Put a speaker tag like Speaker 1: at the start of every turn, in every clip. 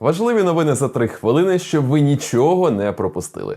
Speaker 1: Важливі новини за три хвилини, щоб ви нічого не пропустили.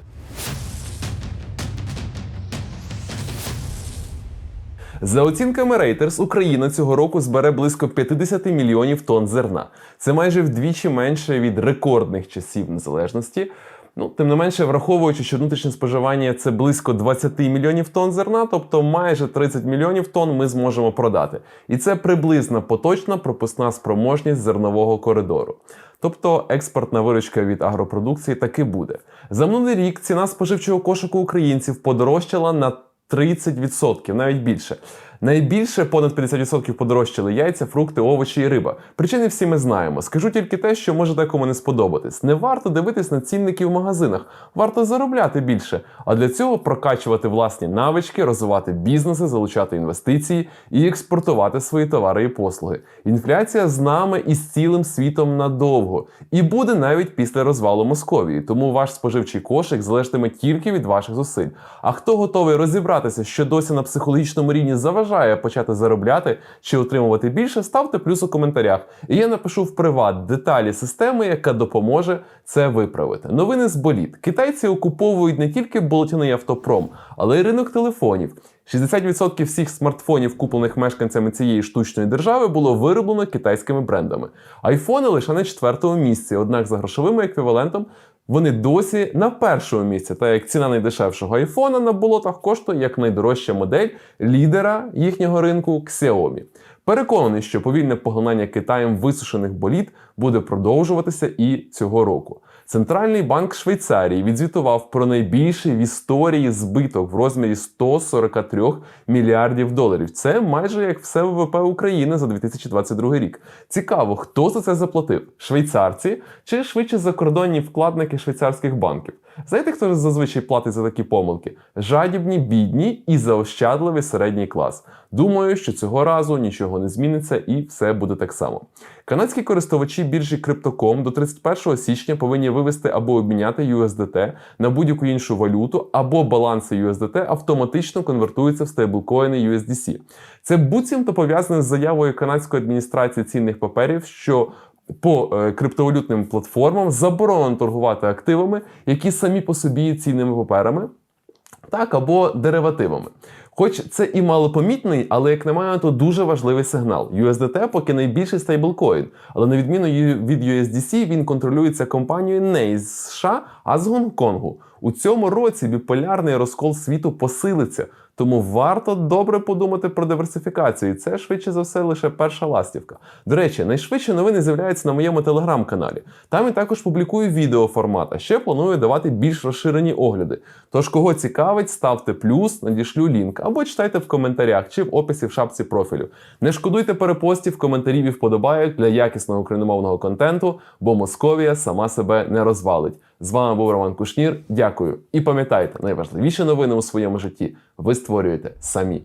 Speaker 1: За оцінками Reuters, Україна цього року збере близько 50 мільйонів тонн зерна. Це майже вдвічі менше від рекордних часів незалежності. Ну, тим не менше, враховуючи, що внутрішнє споживання це близько 20 мільйонів тонн зерна, тобто майже 30 мільйонів тонн ми зможемо продати. І це приблизно поточна пропускна спроможність зернового коридору. Тобто експортна виручка від агропродукції таки буде. За минулий рік ціна споживчого кошику українців подорожчала на 30%, навіть більше. Найбільше понад 50% подорожчали яйця, фрукти, овочі і риба. Причини всі ми знаємо. Скажу тільки те, що може декому не сподобатись. Не варто дивитись на цінники в магазинах, варто заробляти більше. А для цього прокачувати власні навички, розвивати бізнеси, залучати інвестиції і експортувати свої товари і послуги. Інфляція з нами і з цілим світом надовго. І буде навіть після розвалу Московії. Тому ваш споживчий кошик залежатиме тільки від ваших зусиль. А хто готовий розібратися, що досі на психологічному рівні заважає почати заробляти чи отримувати більше, ставте плюс у коментарях. І я напишу в приват деталі системи, яка допоможе це виправити. Новини з боліт. Китайці окуповують не тільки болотяний автопром, але й ринок телефонів. 60% всіх смартфонів, куплених мешканцями цієї штучної держави, було вироблено китайськими брендами. Айфони лише на четвертому місці, однак за грошовим еквівалентом вони досі на першому місці, та як ціна найдешевшого айфона на болотах коштує як найдорожча модель лідера їхнього ринку Xiaomi. Переконаний, що повільне поглинання Китаєм висушених боліт буде продовжуватися і цього року. Центральний банк Швейцарії відзвітував про найбільший в історії збиток в розмірі 143 мільярдів доларів. Це майже як все ВВП України за 2022 рік. Цікаво, хто за це заплатив? Швейцарці чи швидше закордонні вкладники швейцарських банків? Знаєте, хто зазвичай платить за такі помилки? Жадібні, бідні і заощадливий середній клас. Думаю, що цього разу нічого не зміниться і все буде так само. Канадські користувачі біржі Crypto.com до 31 січня повинні вивести або обміняти USDT на будь-яку іншу валюту, або баланси USDT автоматично конвертуються в стейблкоїни USDC. Це буцімто пов'язане з заявою канадської адміністрації цінних паперів, що по е, криптовалютним платформам заборонено торгувати активами, які самі по собі є цінними паперами, так або деривативами. Хоч це і малопомітний, але як на мене, то дуже важливий сигнал. USDT поки найбільший стейблкоін, але на відміну від USDC він контролюється компанією не із США, а з Гонконгу. У цьому році біполярний розкол світу посилиться, тому варто добре подумати про диверсифікацію. Це швидше за все лише перша ластівка. До речі, найшвидше новини з'являються на моєму телеграм-каналі. Там я також публікую відеоформат, а ще планую давати більш розширені огляди. Тож, кого цікавить, ставте плюс, надішлю лінк або читайте в коментарях чи в описі в шапці профілю. Не шкодуйте перепостів, коментарів і вподобайок для якісного україномовного контенту, бо Московія сама себе не розвалить. З вами був Роман Кушнір. Дякую. І пам'ятайте, найважливіші новини у своєму житті ви створюєте самі.